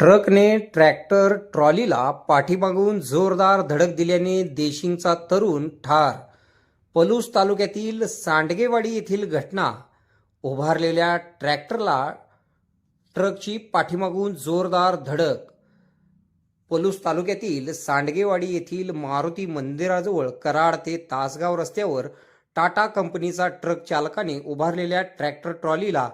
ट्रकने ट्रॅक्टर ट्रॉलीला पाठीमागून जोरदार धडक दिल्याने देशिंगचा तरुण ठार. पलूस तालुक्यातील सांडगेवाडी येथील घटना. उभारलेल्या ट्रॅक्टरला ट्रकची पाठीमागून जोरदार धडक. पलूस तालुक्यातील सांडगेवाडी येथील मारुती मंदिराजवळ कराड ते तासगाव रस्त्यावर टाटा कंपनीचा ट्रक चालकाने उभारलेल्या ट्रॅक्टर ट्रॉलीला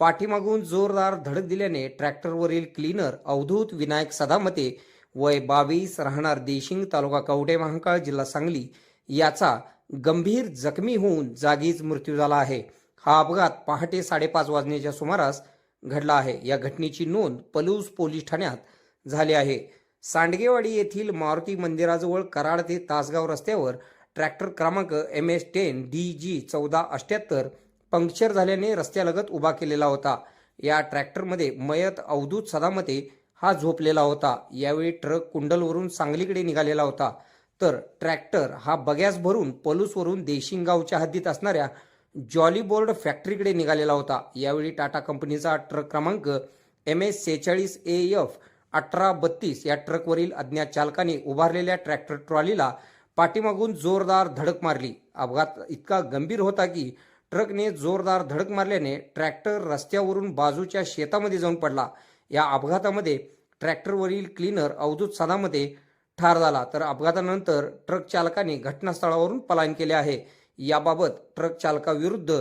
पाठीमागून जोरदार धडक दिल्याने ट्रॅक्टरवरील क्लीनर अवधूत विनायक सदामते वय बावीस राहणार देशिंग तालुका कवठे महांकाळ जिल्हा सांगली याचा गंभीर जखमी होऊन जागीच मृत्यू झाला आहे. हा अपघात पहाटे साडेपाच वाजण्याच्या सुमारास घडला आहे. या घटनेची नोंद पलूस पोलीस ठाण्यात झाली आहे. सांडगेवाडी येथील मारुती मंदिराजवळ कराड ते तासगाव रस्त्यावर ट्रॅक्टर क्रमांक M S ten D G चौदा अठ्याहत्तर पंक्चर झाल्याने रस्त्यालगत उभा केलेला होता. या ट्रॅक्टरमध्ये मयत अवधूत सदामते हा झोपलेला होता. यावेळी ट्रक कुंडलवरून सांगलीकडे निघालेला होता. तर ट्रॅक्टर हा बग्यास भरून पलूसवरून देशिंगावच्या हद्दीत असणाऱ्या जॉली बोर्ड फॅक्टरीकडे निघालेला होता. यावेळी टाटा कंपनीचा ट्रक क्रमांक एम एस सेहेचाळीस ए एफ अठरा बत्तीस या ट्रकवरील अज्ञात चालकाने उभारलेल्या ट्रॅक्टर ट्रॉलीला पाठीमागून जोरदार धडक मारली. अपघात इतका गंभीर होता की ट्रकने जोरदार धडक मारल्याने ट्रॅक्टर रस्त्यावरून बाजूच्या शेतामध्ये जाऊन पडला. या अपघातामध्ये ट्रॅक्टरवरील क्लीनर अवधूत सदामध्ये ठार झाला. तर अपघातानंतर ट्रक चालकाने घटनास्थळावरून पलायन केले आहे. याबाबत ट्रक चालकाविरुद्ध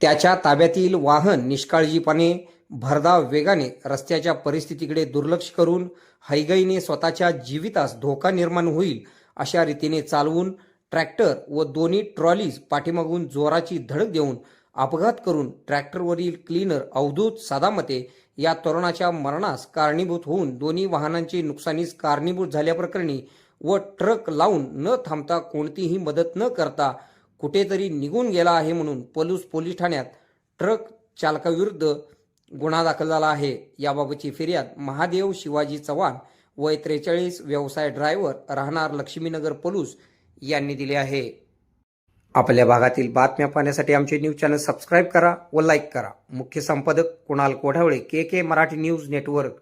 त्याच्या ताब्यातील वाहन निष्काळजीपणे भरधाव वेगाने रस्त्याच्या परिस्थितीकडे दुर्लक्ष करून हैगईने स्वतःच्या जीवितास धोका निर्माण होईल अशा रीतीने चालवून ट्रॅक्टर व दोन्ही ट्रॉलीज पाठीमागून जोराची धडक देऊन अपघात करून ट्रॅक्टरवरील क्लीनर अवधूत सादामते या तरुणाच्या मरणास कारणीभूत होऊन दोन्ही वाहनांची नुकसानीस कारणीभूत झाल्याप्रकरणी व ट्रक लावून न थांबता कोणतीही मदत न करता कुठेतरी निघून गेला आहे म्हणून पलूस पोलीस ठाण्यात ट्रक चालकाविरुद्ध गुन्हा दाखल झाला आहे. याबाबतची फिर्याद महादेव शिवाजी चव्हाण वय त्रेचाळीस व्यवसाय ड्रायव्हर राहणार लक्ष्मीनगर पलूस यांनी दिली आहे. आपल्या भागातील बातम्या पाहण्यासाठी आमचे न्यूज चॅनल सबस्क्राईब करा व लाईक करा. मुख्य संपादक Kunal Kodhavale K K Marathi news network.